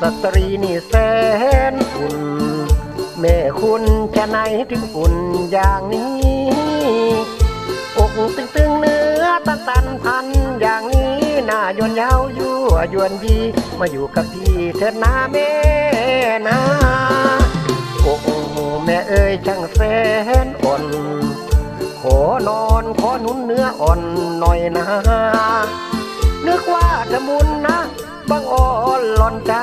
สตรีนี่แสนอุ่น แม่คุณจะไหนถึงอุ่นอย่างนี้ อกตึงตึงเนื้อตันตันพันอย่างนี้หน้ายวนยาวยั่วยวนยีมาอยู่กับพี่เถิดนาแม่นาอกแม่เอ้ยช่างแสนอ่อนขอนอนขอนุ่นเนื้ออ่อนหน่อยนะนึกว่าจะมุนนะบังอ่อนหล่อนจ้า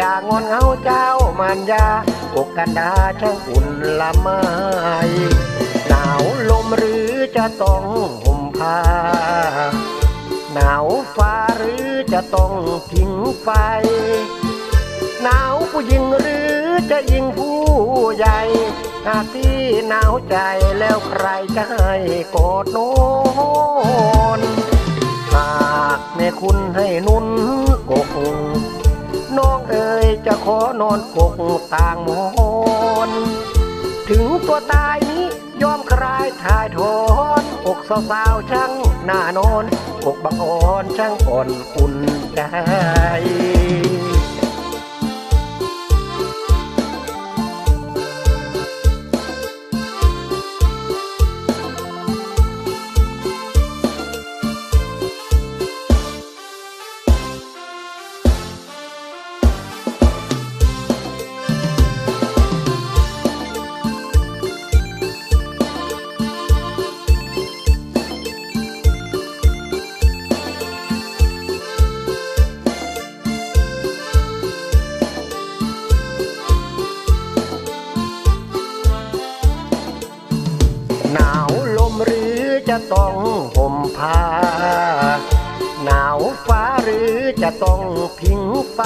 อย่างอนเงาเจ้ามานยาอกกันดาช่างอุ่นละไมหนาวลมหรือจะต้องห่มผ้าหนาวฟ้าหรือจะต้องผิงไฟ หนาวผู้หญิงหรือจะยิงผู้ใหญ่หากที่หนาวใจแล้วใครจะให้กอดนอนหากแม่คุณให้นุ่นอกน้อง จะขอนอนกกต่างมอนถึงตัวตายนี้ยอมคลายถ่ายถอนอกสาวสาวช่างหน้านอนอกบังอ่อนช่างอ่อนอุ่นใจ ต้องห่มผ้า หนาวฟ้าหรือจะต้องพิงไฟ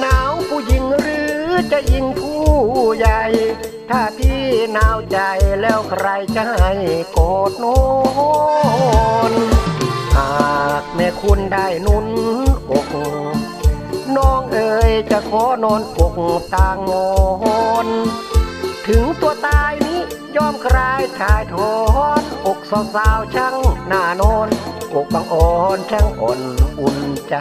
หนาวผู้หญิงหรือจะยิงผู้ใหญ่ ถ้าพี่หนาวใจแล้วใครจะให้โกอดโนนหากแม่คุณได้นุนอกน้องเอ๋ยจะขอนอนกกตางงอนถึงตัวตาย ยอมคลายชายทนอกสาวสาวช่างหน้านอนอกบางอ่อนช่างอ่อนอุ่นใจ